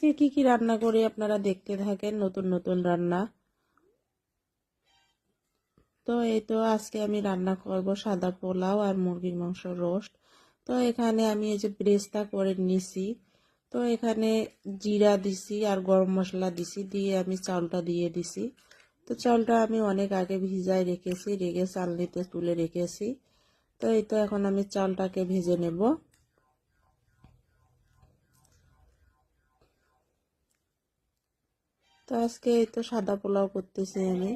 আজকে কি কি রান্না করি আপনারা দেখতে থাকেন? নতুন নতুন রান্না? তো এই তো আজকে আমি রান্না করব সাদা পোলাও আর মুরগির মাংস রোস্ট। তো এখানে আমি এই যে ব্রেস্তা করে নিছি। তো এখানে জিরা দিছি আর গরম মশলা দিছি, দিয়ে আমি চালটা দিয়ে দিছি। তো চালটা আমি অনেক আগে ভিজায় রেখেছি রেখে চালনিতে তুলে রেখেছি। তো এই তো এখন আমি চালটাকে ভেজে নেব। তো আজকে এই তো সাদা পোলাও করতেছি আমি।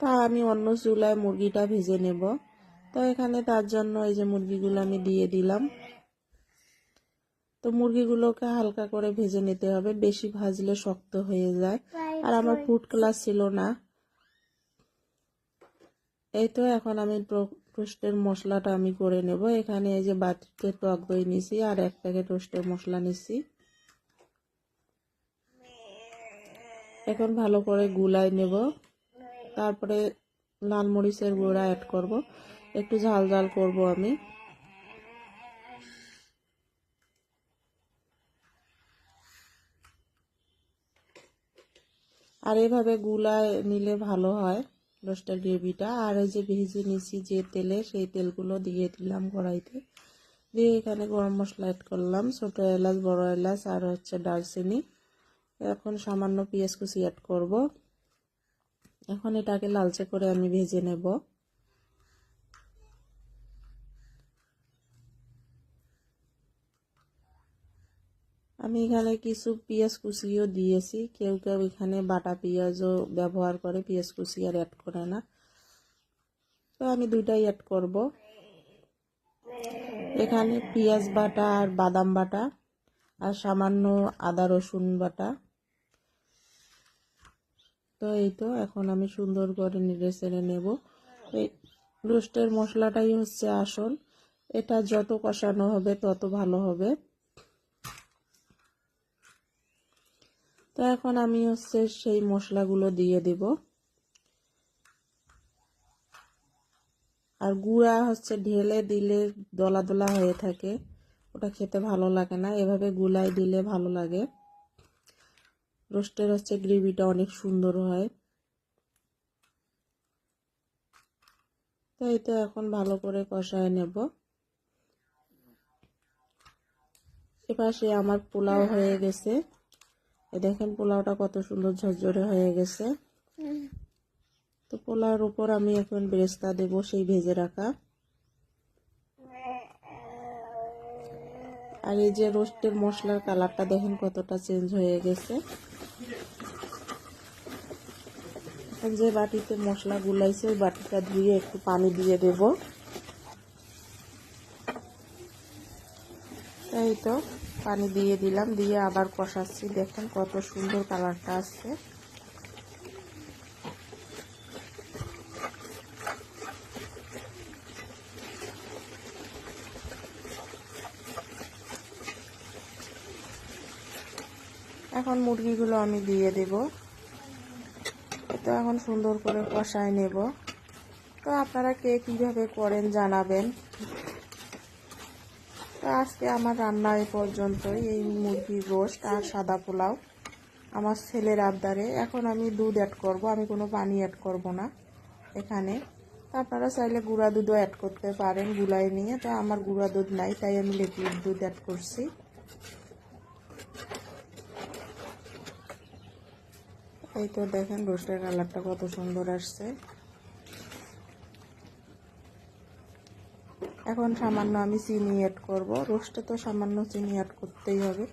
তা আমি অন্য চুলায় মুরগিটা ভেজে নেব। তো এখানে তার জন্য এই যে মুরগিগুলো আমি দিয়ে দিলাম। তো মুরগিগুলোকে হালকা করে ভেজে নিতে হবে, বেশি ভাজলে শক্ত হয়ে যায়। আর আমার ফুড ক্লাস ছিল না। এই তো এখন আমি টোস্টের মশলাটা আমি করে নেব। এখানে এই যে বাটিতে টক দই নিছি আর এক প্যাকেট টোস্টের মশলা নিছি। এখন ভালো করে গুলাই নেব। তারপরে লাল মরিচের গুঁড়া অ্যাড করব। একটু ঝাল ঝাল করব আমি। আর এভাবে গুলায় নিলে ভালো হয় রোস্টার গ্রেভিটা। আর এই যে ভেজে নিছি যে তেলে, সেই তেলগুলো দিয়ে দিলাম কড়াইতে। দিয়ে এখানে গরম মশলা অ্যাড করলাম, ছোটো এলাচ, বড় এলাচ, আর হচ্ছে দারচিনি। এখন সামান্য পেঁয়াজ কুচি অ্যাড করব। এখন এটাকে লালচে করে আমি ভেজে নেব। আমি এখানে কিছু পেঁয়াজ কুচিও দিয়েছি। কেউ কেউ এখানে বাটা পেঁয়াজও ব্যবহার করে পেঁয়াজ কুচি আর অ্যাড করে না। তো আমি দুইটাই অ্যাড করব। এখানে পেঁয়াজ বাটা আর বাদাম বাটা আর সামান্য আদা রসুন বাটা। তো এই তো, এখন আমি সুন্দর করে নেড়ে চেড়ে নেব। এই রোস্টের মশলাটাই হচ্ছে আসল। এটা যত কষানো হবে তত ভালো হবে। তো এখন আমি হচ্ছে সেই মশলাগুলো দিয়ে দেব। আর গুঁড়া হচ্ছে ঢেলে দিলে দলা দলা হয়ে থাকে। ওটা খেতে ভালো লাগে না। এভাবে গুলাই দিলে ভালো লাগে। রোস্টের হচ্ছে গ্রেভিটা অনেক সুন্দর হয়। তো এখন ভালো করে কষায় নেব। এপাশে আমার পোলাও হয়ে গেছে। দেখেন পোলাওটা কত সুন্দর ঝরঝরে হয়ে গেছে। তো পোলাওর উপর আমি এখন বেরেস্তা দেব, সেই ভেজে রাখা। আর এই যে রোস্টের মশলার কালারটা দেখেন কতটা চেঞ্জ হয়ে গেছে। যে বাটিতে মশলা গুলাইছে, ওই বাটিটা ধুয়ে একটু পানি দিয়ে দেব। এই তো, পানি দিয়ে দিলাম, দিয়ে আবার কষাচ্ছি। দেখেন কত সুন্দর কালারটা আসছে। এখন মুরগিগুলো আমি দিয়ে দেব। তো এখন সুন্দর করে কষায় নেব। তো আপনারা কে কীভাবে করেন জানাবেন। তো আজকে আমার রান্না এ পর্যন্তই, এই মুরগির রোস্ট আর সাদা পোলাও আমার ছেলের আবদারে। এখন আমি দুধ অ্যাড করব, আমি কোনো পানি অ্যাড করব না এখানে। তো আপনারা চাইলে গুঁড়া দুধও অ্যাড করতে পারেন গুলাই নিয়ে। তো আমার গুঁড়া দুধ নাই, তাই আমি লিকুইড দুধ অ্যাড করছি। এই তো দেখেন রোস্টের কালারটা কত সুন্দর আসছে। এখন সামান্য আমি চিনি অ্যাড করব। রোস্টে তো সামান্য চিনি অ্যাড করতেই হবে।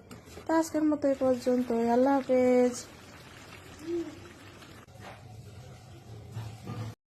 তো আজকের মতো এই পর্যন্ত আল্লাহ হাফেজ।